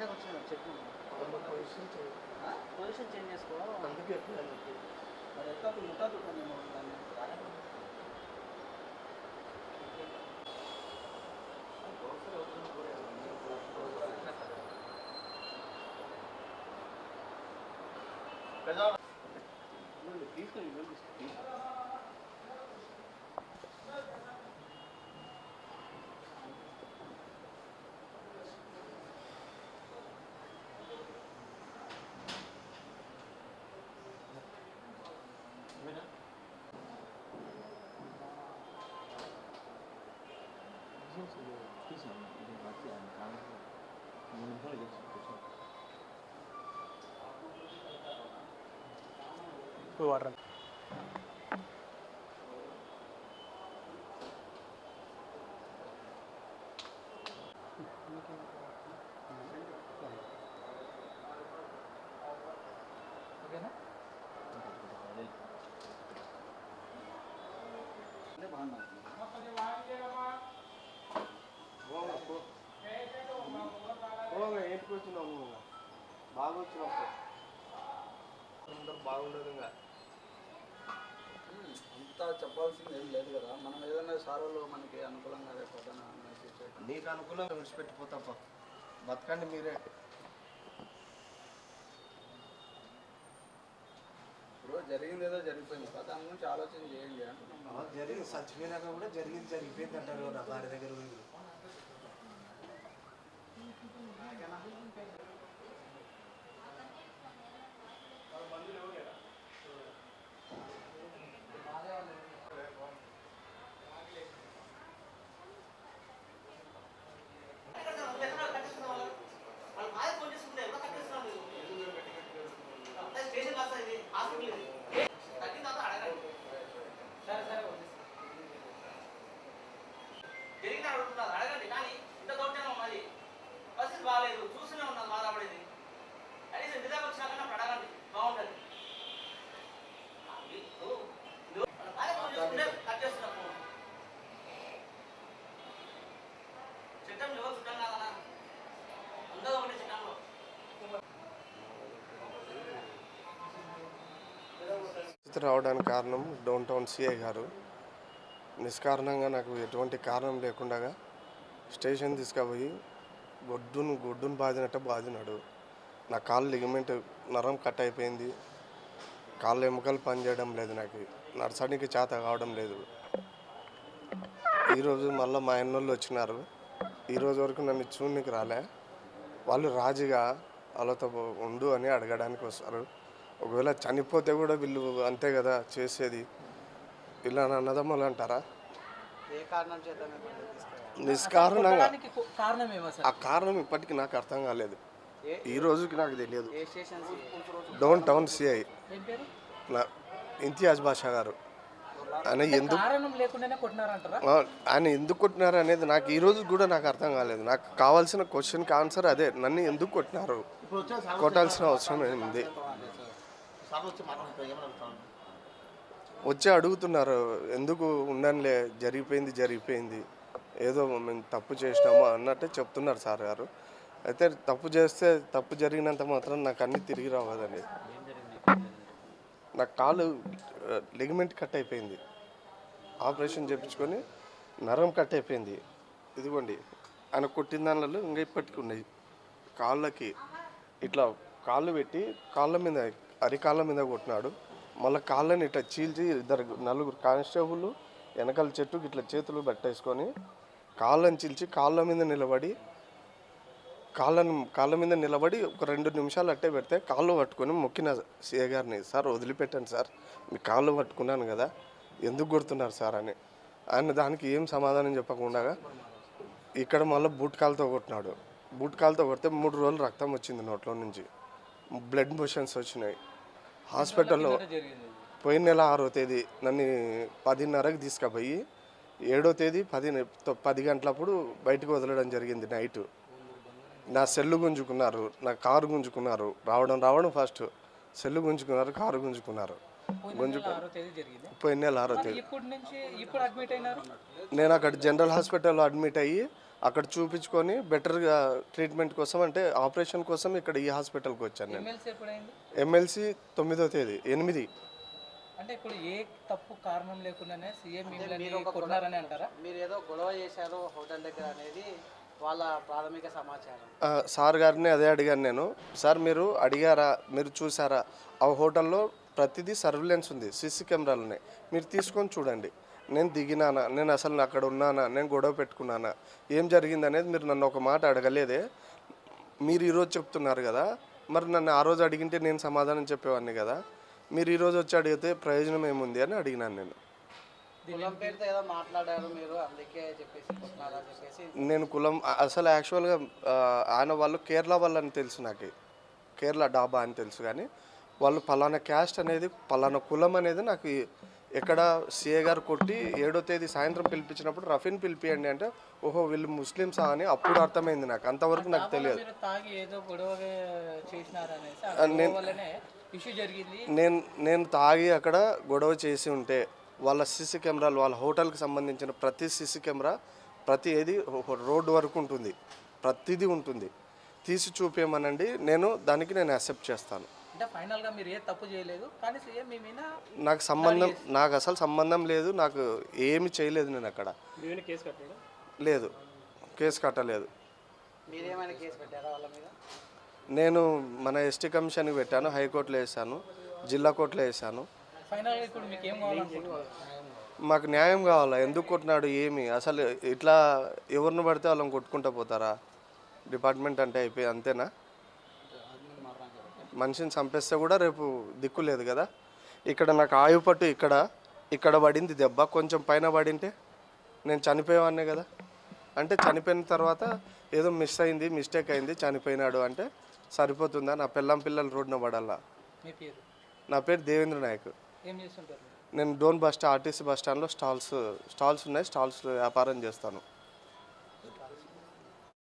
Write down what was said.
చేసిన చెప్పు position position change చేసుకో అందుకే మరి ఎక్కడ ముట్టదు కొంచెం దాన్ని తీసుకొని తీసుకొని Muy barra. Thank you. బాగా వచ్చినావు పో. అందరూ బాగుండదు ఇంకా అంతా చెప్పాల్సింది ఏం లేదు కదా. మనం ఏదైనా సారోలు మనకి అనుకూలంగా రేపొద్దున. నీకు అనుకూలంగా విడిచిపెట్టిపోతాపా. బతకండి మీరే. ఇప్పుడు జరిగింది ఏదో జరిగిపోయింది. కదా దాని గురించి ఆలోచన చేయండి అంటున్నాం జరిగింది. చచ్చిపోయినాక కూడా జరిగింది జరిగిపోయింది అంటారు నా భార్య దగ్గర జరిగిన అడుగుతున్నారు. అడగండి కానీ ఇంత దౌర్జన్యం ఉన్నది పరిస్థితి బాగాలేదు చూస్తూనే ఉన్నాను బాధపడేది. కనీసం వచ్చినాక అప్పుడు అడగండి బాగుంటుంది. కట్ చేస్తున్నా చట్టం కాదన్నా? ఒకటి చట్టంలో రావడానికి కారణం డౌన్ టౌన్ సిఐ గారు. నిష్కారణంగా నాకు ఎటువంటి కారణం లేకుండా స్టేషన్ తీసుకుపోయి గొడ్డును గొడ్డును బాదినట్టు బాదినాడు నా కాళ్ళు లిగమెంట్ నరం కట్ అయిపోయింది. కాళ్ళ ఎముకలు పనిచేయడం లేదు నాకు. నడచడానికి చేత కావడం లేదు. ఈరోజు మళ్ళీ మా అన్నోళ్ళు వచ్చినారు. ఈరోజు వరకు నన్ను చూడనికి రాలే. వాళ్ళు రాజుగా వాళ్ళతో ఉండు అని అడగడానికి వస్తారు. ఒకవేళ చనిపోతే కూడా వీళ్ళు అంతే కదా చేసేది. ఇలా అన్నదమ్ములు అంటారా? నిష్కారణంగా ఆ కారణం ఇప్పటికీ నాకు అర్థం కాలేదు. ఈ రోజుకి నాకు తెలియదు. డౌన్ టౌన్ సిఐ నా ఇంతియాజ్ బాషా గారు. ఆయన ఎందుకు కారణం లేకుండానే కొట్టినారంటారా? ఆ, ఆయన ఎందుకు కొట్టినారు అనేది నాకు ఈ రోజు కూడా నాకు అర్థం కాలేదు. నాకు కావాల్సిన క్వశ్చన్కి ఆన్సర్ అదే. నన్ను ఎందుకు కొట్టినారు? కొట్టాల్సిన అవసరం ఏంది వచ్చి అడుగుతున్నారు ఎందుకు ఉండనిలే జరిగిపోయింది జరిగిపోయింది. ఏదో మేము తప్పు చేసినాము అన్నట్టే చెప్తున్నారు సార్ గారు. అయితే తప్పు చేస్తే తప్పు జరిగినంత మాత్రం నాకు అన్నీ తిరిగి రావదని నా కాలు లిగమెంట్ కట్ అయిపోయింది. ఆపరేషన్ చేయించుకొని నరం కట్ అయిపోయింది. ఇదిగోండి ఆయన కొట్టిన దానిలో ఇంకా ఇప్పటికి ఉన్నాయి. కాళ్ళకి ఇట్లా కాళ్ళు పెట్టి కాళ్ళ మీద అరికాళ్ళ మీద కొట్టినాడు. మళ్ళీ కాళ్ళని ఇట్లా చీల్చి ఇద్దరు నలుగురు కానిస్టేబుల్ వెనకాల చెట్టుకి ఇట్లా చేతులు పెట్టేసుకొని కాళ్ళని చీల్చి కాళ్ళ మీద నిలబడి కాళ్ళను కాళ్ళ మీద నిలబడి ఒక రెండు నిమిషాలు అట్టే పెడితే కాళ్ళు పట్టుకొని మొక్కిన సీఏ గారిని సార్ వదిలిపెట్టండి సార్ మీ కాళ్ళు పట్టుకున్నాను కదా ఎందుకు కొడుతున్నారు సార్ అని. ఆయన దానికి ఏం సమాధానం చెప్పకుండా ఇక్కడ మళ్ళీ బూట్కాలతో కొట్టినాడు. బూట్కాలతో కొడితే మూడు రోజులు రక్తం వచ్చింది నోట్లో నుంచి. బ్లడ్ మోషన్స్ వచ్చినాయి. హాస్పిటల్లో పోయిన నెల ఆరో తేదీ నన్ను పదిన్నరకు తీసుకుపోయి ఏడో తేదీ పది పది గంటలప్పుడు బయటకు వదలడం జరిగింది నైట్. నా సెల్లు గుంజుకున్నారు నా కారు గుంజుకున్నారు. రావడం రావడం ఫస్ట్ సెల్లు గుంజుకున్నారు కారు గుంజుకున్నారు. పోయిన నెల ఆరో తేదీ నేను అక్కడ జనరల్ హాస్పిటల్లో అడ్మిట్ అయ్యి అక్కడ చూపించుకొని బెటర్గా ట్రీట్మెంట్ కోసం అంటే ఆపరేషన్ కోసం ఇక్కడ ఈ హాస్పిటల్కి వచ్చాను నేను. ఎమ్మెల్సీ తొమ్మిదో తేదీ ఎనిమిది. అంటే ఇప్పుడు ఏ తప్పు కారణం లేకుండానే సీఎం అంటారా మీరు ఏదో గొడవ చేశారు హోటల్ దగ్గర అనేది వాళ్ళ ప్రాథమిక సమాచారం. ఆ, సార్ గారిని అదే అడిగాను నేను. సార్ మీరు అడిగారా మీరు చూసారా ఆ హోటల్లో ప్రతిదీ సర్విలెన్స్ ఉంది సీసీ కెమెరాలు ఉన్నాయి. మీరు తీసుకొని చూడండి. నేను దిగినానా నేను అసలు అక్కడ ఉన్నానా నేను గొడవ పెట్టుకున్నానా ఏం జరిగింది అనేది మీరు నన్ను ఒక మాట అడగలేదే. మీరు ఈరోజు చెప్తున్నారు కదా మరి నన్ను ఆ రోజు అడిగింటే నేను సమాధానం చెప్పేవాడిని కదా మీరు ఈరోజు వచ్చి అడిగితే ప్రయోజనం ఏముంది అని అడిగినాను నేను. నేను కులం అసలు యాక్చువల్గా ఆయన వాళ్ళు కేరళ వాళ్ళు అని తెలుసు నాకు. కేరళ డాబా అని తెలుసు కానీ వాళ్ళు పలానా క్యాస్ట్ అనేది పలానా కులం అనేది నాకు ఎక్కడ సిఏ గారు కొట్టి ఏడో తేదీ సాయంత్రం పిలిపించినప్పుడు రఫీన్ పిలిపియండి అంటే ఓహో వీళ్ళు ముస్లిమ్సా అని అప్పుడు అర్థమైంది నాకు. అంతవరకు నాకు తెలియదు. నేను నేను తాగి అక్కడ గొడవ చేసి ఉంటే వాళ్ళ సీసీ కెమెరాలు వాళ్ళ హోటల్కి సంబంధించిన ప్రతి సీసీ కెమెరా ప్రతి ఏది రోడ్డు వరకు ఉంటుంది. ప్రతిదీ ఉంటుంది. తీసి చూపించమనండి నేను దానికి నేను యాక్సెప్ట్ చేస్తాను. అంటే ఫైనల్గా మీరు ఏ తప్పు చేయలేదు. కానీ సీఎం మీ మీద నాకు సంబంధం నాకు అసలు సంబంధం లేదు. నాకు ఏమి చేయలేదు నేను అక్కడ. లేదు. కేసు కట్టలేదు. మీరేమైనా కేసు పెట్టారా వాళ్ళ మీద? నేను మన ఎస్టీ కమిషన్కి పెట్టాను హైకోర్టులో వేసాను జిల్లా కోర్టులో వేసాను. ఫైనల్గా ఇప్పుడు మీకు ఏం కావాలనుకుంటున్నారు? మాకు న్యాయం కావాలా? ఎందుకు కొట్టినాడు ఏమి? అసలు ఇట్లా ఎవరిని పడితే వాళ్ళని కొట్టుకుంటూ పోతారా? డిపార్ట్మెంట్ అంటే అయిపోయి అంతేనా? మనిషిని చంపేస్తే కూడా రేపు దిక్కు లేదు కదా. ఇక్కడ నాకు ఆయువు పట్టు ఇక్కడ ఇక్కడ పడింది దెబ్బ కొంచెం పైన పడింటే నేను చనిపోయేవాడినే కదా. అంటే చనిపోయిన తర్వాత ఏదో మిస్ అయింది మిస్టేక్ అయింది చనిపోయినాడు అంటే సరిపోతుందా? నా పిల్లం పిల్లలు రోడ్డున పడాలా నా పేరు దేవేంద్ర నాయక్. నేను డోన్ బస్ ఆర్టీసీ బస్ స్టాండ్లో స్టాల్స్ స్టాల్స్ ఉన్నాయి స్టాల్స్ వ్యాపారం చేస్తాను.